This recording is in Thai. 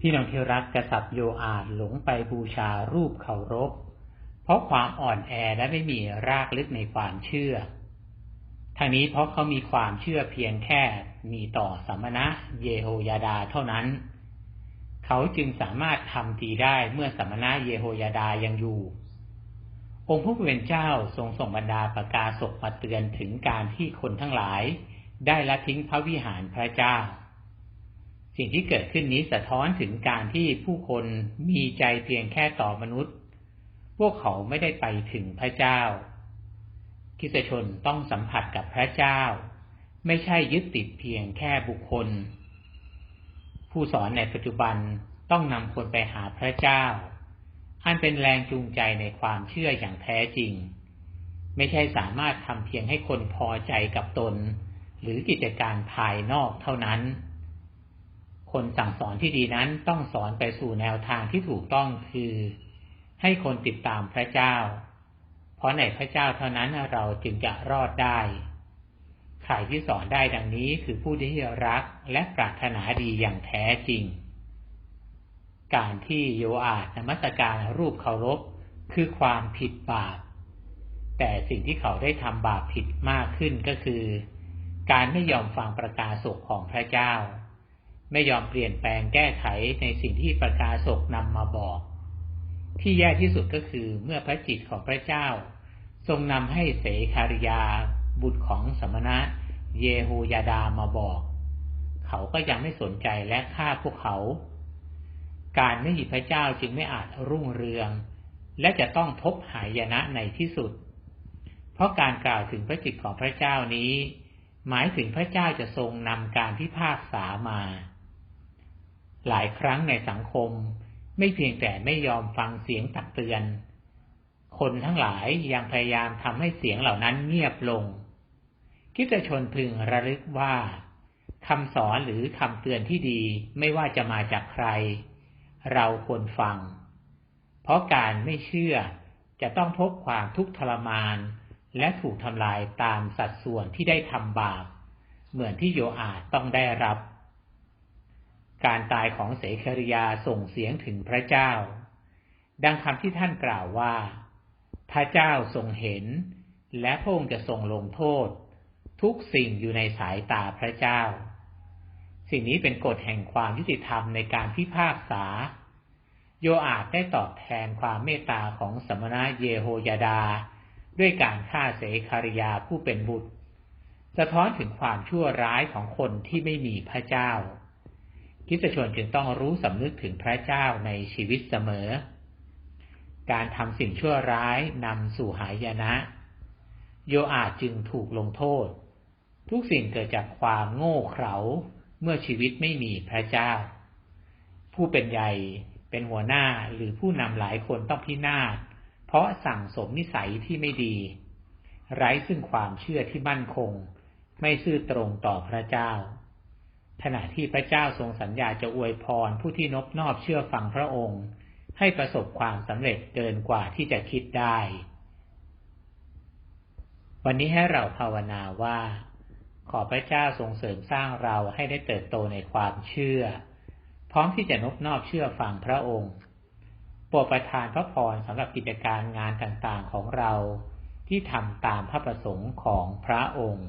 พี่น้องที่รักกษัตริย์โยอาห์หลงไปบูชารูปเคารพ เพราะความอ่อนแอและไม่มีรากลึกในความเชื่อ ทางนี้เพราะเขามีความเชื่อเพียงแค่มีต่อสมณะเยโฮยาดาเท่านั้น เขาจึงสามารถทำดีได้เมื่อสมณะเยโฮยาดายังอยู่ องค์พระผู้เป็นเจ้าทรงส่งบรรดาประกาศกมาเตือนถึงการที่คนทั้งหลาย ได้ละทิ้งพระวิหารพระเจ้า สิ่งที่เกิดขึ้นนี้สะท้อนถึงการที่ผู้คนมีใจเพียงแค่ต่อมนุษย์ พวกเขาไม่ได้ไปถึงพระเจ้าคิสชนต้องสัมผัสกับพระเจ้า ไม่ใช่ยึดติดเพียงแค่บุคคล ผู้สอนในปัจจุบันต้องนำคนไปหาพระเจ้า อันเป็นแรงจูงใจในความเชื่ออย่างแท้จริง ไม่ใช่สามารถทำเพียงให้คนพอใจกับตน หรือกิจการภายนอกเท่านั้น คนสั่งสอนที่ดีนั้นต้องสอนไปสู่แนวทางที่ถูกต้องคือ ให้คนติดตามพระเจ้า เพราะในพระเจ้าเท่านั้นเราจึงจะรอดได้ ใครที่สอนได้ดังนี้คือผู้ที่รักและปรารถนาดีอย่างแท้จริง การที่โยอาดนมัสการรูปเคารพคือความผิดบาป แต่สิ่งที่เขาได้ทำบาปผิดมากขึ้นก็คือ การไม่ยอมฟังประกาศกของพระเจ้า ไม่ยอมเปลี่ยนแปลงแก้ไขในสิ่งที่ประกาศกนำมาบอก ที่แย่ที่สุดก็คือเมื่อพระจิตของพระเจ้า ทรงนำให้เสคาริยา บุตรของสมณะ เยโฮยาดามาบอก เขาก็ยังไม่สนใจและฆ่าพวกเขา การไม่มีพระเจ้าจึงไม่อาจรุ่งเรือง และจะต้องพบหายนะในที่สุด เพราะการกล่าวถึงพระจิตของพระเจ้านี้ หมายถึงพระเจ้าจะทรงนำการพิพากษามา หลายครั้งในสังคม ไม่เพียงแต่ไม่ยอมฟังเสียงตักเตือน คนทั้งหลายยังพยายามทำให้เสียงเหล่านั้นเงียบลงคิดชนพึงระลึกว่าคำสอนหรือคำเตือนที่ดีไม่ว่าจะมาจากใคร เราควรฟัง เพราะการไม่เชื่อจะต้องพบความทุกข์ทรมาน และถูกทำลายตามสัดส่วนที่ได้ทำบาปเหมือนที่โยอาจต้องได้รับ การตายของเสคริยาส่งเสียงถึงพระเจ้า ดังคำที่ท่านกล่าวว่า พระเจ้าทรงเห็น และพระองค์จะทรงลงโทษ ทุกสิ่งอยู่ในสายตาพระเจ้า สิ่งนี้เป็นกฎแห่งความยุติธรรมในการพิพากษา โยอาจได้ตอบแทนความเมตตาของสมณะเยโฮยาดา ด้วยการฆ่าเสคาริยาผู้เป็นบุตร สะท้อนถึงความชั่วร้ายของคนที่ไม่มีพระเจ้า คิสชนจึงต้องรู้สำนึกถึงพระเจ้าในชีวิตเสมอ การทำสิ่งชั่วร้ายนำสู่หายนะ โยอาจจึงถูกลงโทษ ทุกสิ่งเกิดจากความโง่เขลาเมื่อชีวิตไม่มีพระเจ้า ผู้เป็นใหญ่เป็นหัวหน้าหรือผู้นำหลายคนต้องพินาศเพราะสั่งสมนิสัยที่ไม่ดี ไร้ซึ่งความเชื่อที่มั่นคง ไม่ซื่อตรงต่อพระเจ้า ขณะที่พระเจ้าทรงสัญญาจะอวยพรผู้ที่นบนอบเชื่อฟังพระองค์ ให้ประสบความสำเร็จเกินกว่าที่จะคิดได้ วันนี้ให้เราภาวนาว่า ขอพระเจ้าทรงเสริมสร้างเราให้ได้เติบโตในความเชื่อ พร้อมที่จะนบนอบเชื่อฟังพระองค์โปรดประทานพระพรสำหรับกิจการงานต่างๆของเราที่ทำตามพระประสงค์ของพระองค์